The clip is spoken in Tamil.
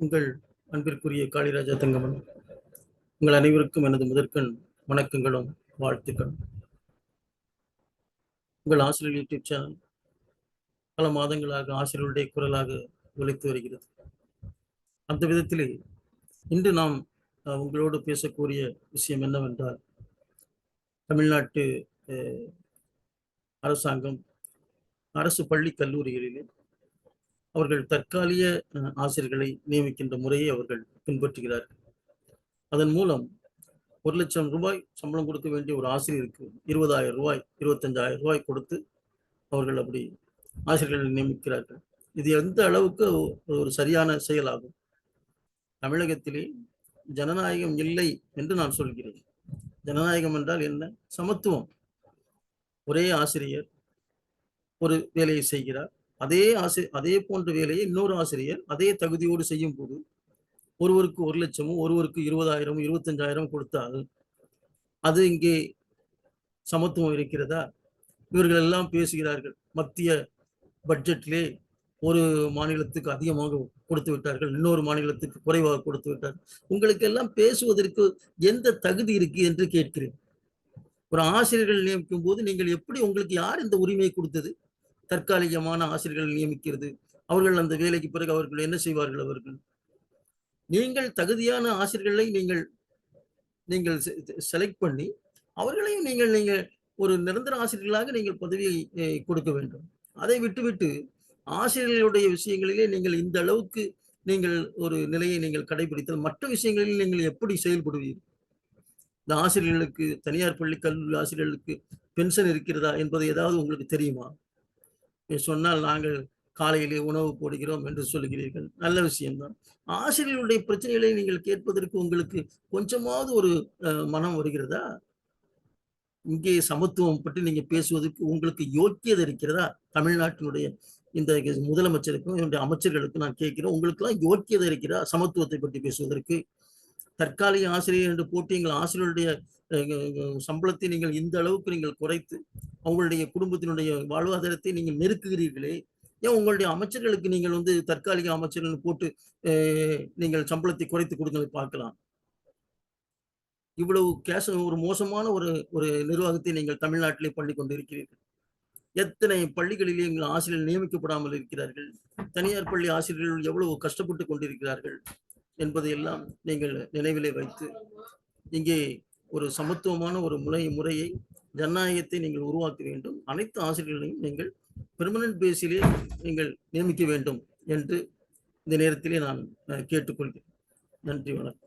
உங்கள் அன்பிற்குரிய காளிராஜா தங்கமன் உங்கள் அனைவருக்கும் எனது முதற்கண் வணக்கங்களும் வாழ்த்துக்களும். உங்கள் ஆசிரியர் யூடியூப் சேனல் பல மாதங்களாக ஆசிரியர்களுடைய குரலாக ஒழித்து வருகிறது. அந்த விதத்திலே இன்று நாம் உங்களோடு பேசக்கூடிய விஷயம் என்னவென்றால் தமிழ்நாட்டு அஹ், அரசாங்கம் அரசு பள்ளி கல்லூரிகளிலே அவர்கள் தற்காலிக ஆசிரியர்களை நியமிக்கின்ற முறையை அவர்கள் பின்பற்றுகிறார்கள். அதன் மூலம் ஒரு லட்சம் ரூபாய் சம்பளம் கொடுக்க வேண்டிய ஒரு ஆசிரியருக்கு இருபதாயிரம் ரூபாய் இருபத்தஞ்சாயிரம் ரூபாய் கொடுத்து அவர்கள் அப்படி ஆசிரியர்களை நியமிக்கிறார்கள். இது எந்த அளவுக்கு ஒரு சரியான செயலாகும்? தமிழகத்திலே ஜனநாயகம் இல்லை என்று நான் சொல்கிறேன். ஜனநாயகம் என்றால் என்ன? சமத்துவம். ஒரே ஆசிரியர் ஒரு வேலையை செய்கிறார். அதே ஆசிரியர் அதே போன்ற வேலையை இன்னொரு ஆசிரியர் அதே தகுதியோடு செய்யும் போது ஒருவருக்கு ஒரு லட்சமும் ஒருவருக்கு இருபதாயிரம் இருபத்தஞ்சாயிரம் கொடுத்தால் அது இங்கே சமத்துவம் இருக்கிறதா? இவர்கள் எல்லாம் பேசுகிறார்கள். மத்திய பட்ஜெட்டிலே ஒரு மாநிலத்துக்கு அதிகமாக கொடுத்து விட்டார்கள். இன்னொரு மாநிலத்துக்கு குறைவாக கொடுத்து விட்டார்கள். உங்களுக்கு எல்லாம் பேசுவதற்கு எந்த தகுதி இருக்கு என்று கேட்கிறேன். ஒரு ஆசிரியர்கள் நியமிக்கும் போது நீங்கள் எப்படி உங்களுக்கு யார் இந்த உரிமையை கொடுத்தது? தற்காலிகமான ஆசிரியர்கள் நியமிக்கிறது. அவர்கள் அந்த வேலைக்கு பிறகு அவர்கள் என்ன செய்வார்கள் அவர்கள்? நீங்கள் தகுதியான ஆசிரியர்களை நீங்கள் நீங்கள் செலக்ட் பண்ணி அவர்களையும் நீங்கள் நீங்கள் ஒரு நிரந்தர ஆசிரியர்களாக நீங்கள் பதவியை கொடுக்க வேண்டும். அதை விட்டுவிட்டு ஆசிரியர்களுடைய விஷயங்களிலே நீங்கள் இந்த அளவுக்கு நீங்கள் ஒரு நிலையை நீங்கள் கடைபிடித்தால் மற்ற விஷயங்களில் நீங்கள் எப்படி செயல்படுவீர்கள்? இந்த ஆசிரியர்களுக்கு தனியார் பள்ளி கல்லூரி ஆசிரியர்களுக்கு பென்ஷன் இருக்கிறதா என்பது ஏதாவது உங்களுக்கு தெரியுமா? சொன்னால் நாங்கள் காலையிலே உணவு போடுகிறோம் என்று சொல்லுகிறீர்கள். நல்ல விஷயம்தான். ஆசிரியர்களுடைய பிரச்சனைகளை நீங்கள் கேட்பதற்கு உங்களுக்கு கொஞ்சமாவது ஒரு மனம் வருகிறதா? இங்கே சமத்துவம் பற்றி நீங்க பேசுவதற்கு உங்களுக்கு யோக்கியதை இருக்கிறதா? தமிழ்நாட்டினுடைய இந்த முதலமைச்சருக்கும் என்னுடைய அமைச்சர்களுக்கும் நான் கேட்கிறேன். உங்களுக்கெல்லாம் யோக்கியதை இருக்கிறதா? சமத்துவத்தை பற்றி பேசுவதற்கு. தற்காலிக ஆசிரியர் என்று போட்டு எங்கள் ஆசிரியருடைய அஹ், சம்பளத்தை நீங்கள் இந்த அளவுக்கு நீங்கள் குறைத்து அவங்களுடைய குடும்பத்தினுடைய வாழ்வாதாரத்தை நீங்கள் நெருக்குகிறீர்களே? ஏன் உங்களுடைய அமைச்சர்களுக்கு நீங்கள் வந்து தற்காலிக அமைச்சர்கள் போட்டு நீங்கள் சம்பளத்தை குறைத்து கொடுங்களை பார்க்கலாம். இவ்வளவு கேச ஒரு மோசமான ஒரு ஒரு நிர்வாகத்தை நீங்கள் தமிழ்நாட்டிலே பண்ணி கொண்டிருக்கிறீர்கள். எத்தனை பள்ளிகளிலே எங்கள் ஆசிரியர்கள் நியமிக்கப்படாமல் இருக்கிறார்கள்? தனியார் பள்ளி ஆசிரியர்கள் எவ்வளவு கஷ்டப்பட்டு கொண்டிருக்கிறார்கள்? என்பதையெல்லாம் நீங்கள் நினைவிலே வைத்து இங்கே ஒரு சமத்துவமான ஒரு முறை முறையை ஜனநாயகத்தை நீங்கள் உருவாக்க வேண்டும். அனைத்து ஆசிரியர்களையும் நீங்கள் பெர்மனன்ட் பேஸிலே நீங்கள் நியமிக்க வேண்டும் என்று இந்த நேரத்திலே நான் கேட்டுக்கொள்கிறேன். நன்றி வணக்கம்.